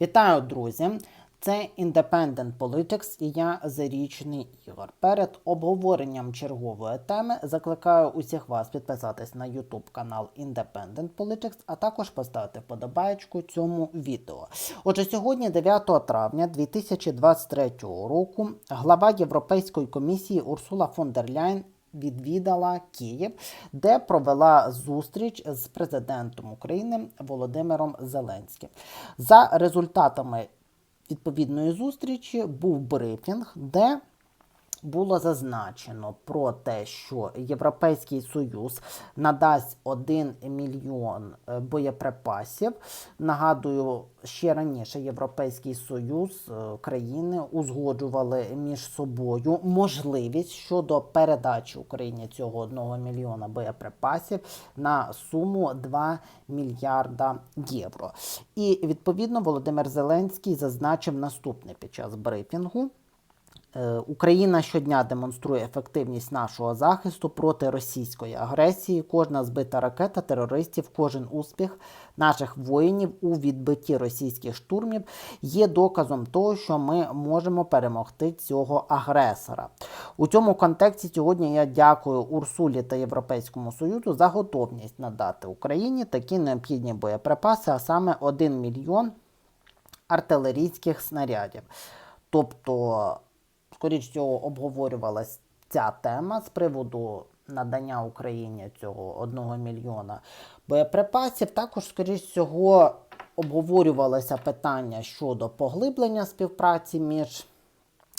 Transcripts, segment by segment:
Вітаю, друзі! Це Independent Politics і я Зарічний Ігор. Перед обговоренням чергової теми закликаю усіх вас підписатись на YouTube канал Independent Politics, а також поставити вподобаєчку цьому відео. Отже, сьогодні, 9 травня 2023 року, глава Європейської комісії Урсула фон дер Ляйн відвідала Київ, де провела зустріч з президентом України Володимиром Зеленським. За результатами відповідної зустрічі був брифінг, де було зазначено про те, що Європейський Союз надасть 1 мільйон е, боєприпасів. Нагадую, ще раніше Європейський Союз е, країни узгоджували між собою можливість щодо передачі Україні цього 1 мільйона боєприпасів на суму 2 мільярда євро. І відповідно Володимир Зеленський зазначив наступне під час брифінгу. Е, Україна щодня демонструє ефективність нашого захисту проти російської агресії. Кожна збита ракета терористів, кожен успіх наших воїнів у відбитті російських штурмів є доказом того, що ми можемо перемогти цього агресора. У цьому контексті сьогодні я дякую Урсулі та Європейському Союзу за готовність надати Україні такі необхідні боєприпаси, а саме 1 мільйон артилерійських снарядів. Тобто скоріш всього, обговорювалася ця тема з приводу надання Україні цього 1 мільйона боєприпасів. Також, скоріш всього, обговорювалося питання щодо поглиблення співпраці між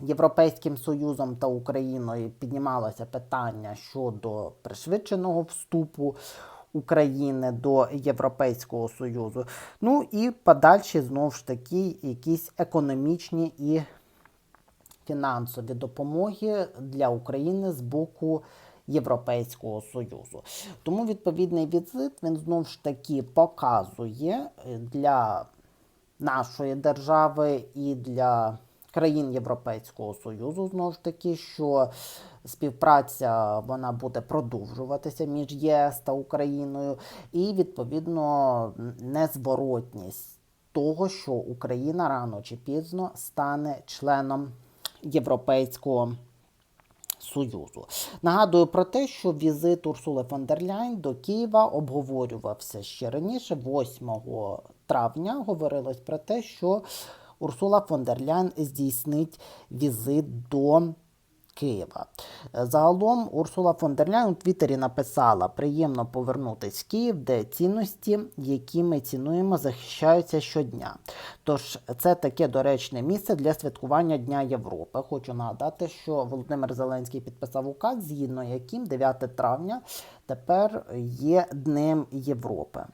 Європейським Союзом та Україною. Піднімалося питання щодо пришвидшеного вступу. України до Європейського Союзу. Ну і подальші знову ж таки якісь економічні і фінансові допомоги для України з боку Європейського Союзу. Тому відповідний візит він знову ж таки показує е, для нашої держави і для країн Європейського Союзу знову ж таки, що співпраця вона буде продовжуватися між ЄС та Україною, і відповідно незворотність того, що Україна рано чи пізно стане членом Європейського Союзу. Нагадую про те, що візит Урсули фон дер Ляйн до Києва обговорювався ще раніше, 8 травня, говорилось про те, що Урсула фон дер Ляйн здійснить візит до Києва. Загалом Урсула фон дер Ляйн у Твіттері написала: приємно повернутися в Київ, де цінності, які ми цінуємо, захищаються щодня. Тож це таке доречне місце для святкування Дня Європи. Хочу нагадати, що Володимир Зеленський підписав указ, згідно яким 9 травня тепер є Днем Європи.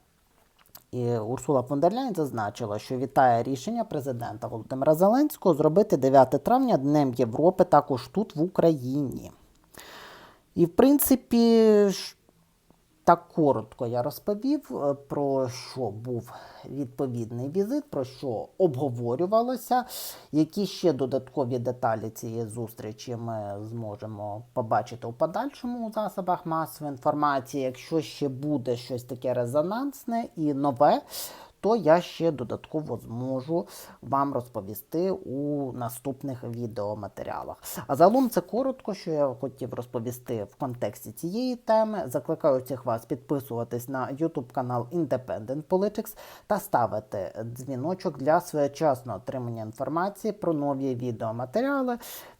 І Урсула фон дер Ляйн зазначила, що вітає рішення президента Володимира Зеленського зробити 9 травня Днем Європи також тут, в Україні. І, в принципі, так коротко я розповів, е, про що був відповідний візит, про що обговорювалося. Які ще додаткові деталі цієї зустрічі ми зможемо побачити у подальшому у засобах масової інформації. Якщо ще буде щось таке резонансне і нове, то я ще додатково зможу вам розповісти у наступних відеоматеріалах. А загалом це коротко, що я хотів розповісти в контексті цієї теми. Закликаю всіх вас підписуватись на YouTube канал Independent Politics та ставити дзвіночок для своєчасного отримання інформації про нові відеоматеріали.